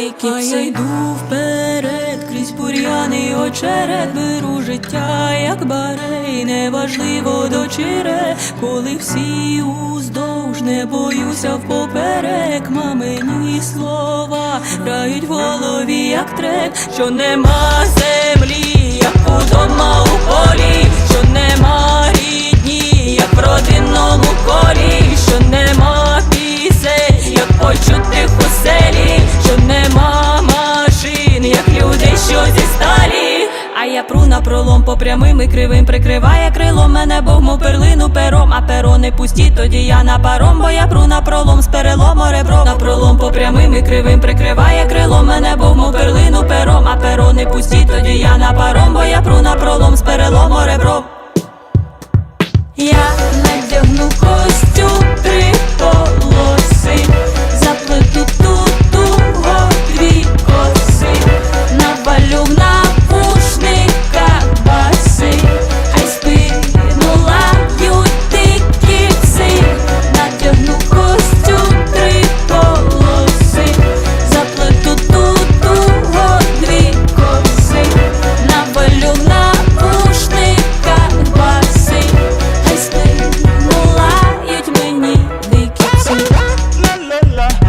дикий А я вперед, крізь бур'яний очерет беру життя, як барей, неважливо дочире, коли всі уздовж не боюся впоперек, мамині слова грають в голові, як трек, що нема землі, як удома. Пру на пролом по прямим і кривим прикриває крилом мене, Бог мов перлину пером, а перо не пусті, тоді я на паром, бо я пру на пролом з перелому ребро. На пролом по прямим і кривим прикриває крилом мене, Бог мов перлину пером, а перо не пусті, тоді я на паром, бо я пру на пролом з перелому ребро. Bella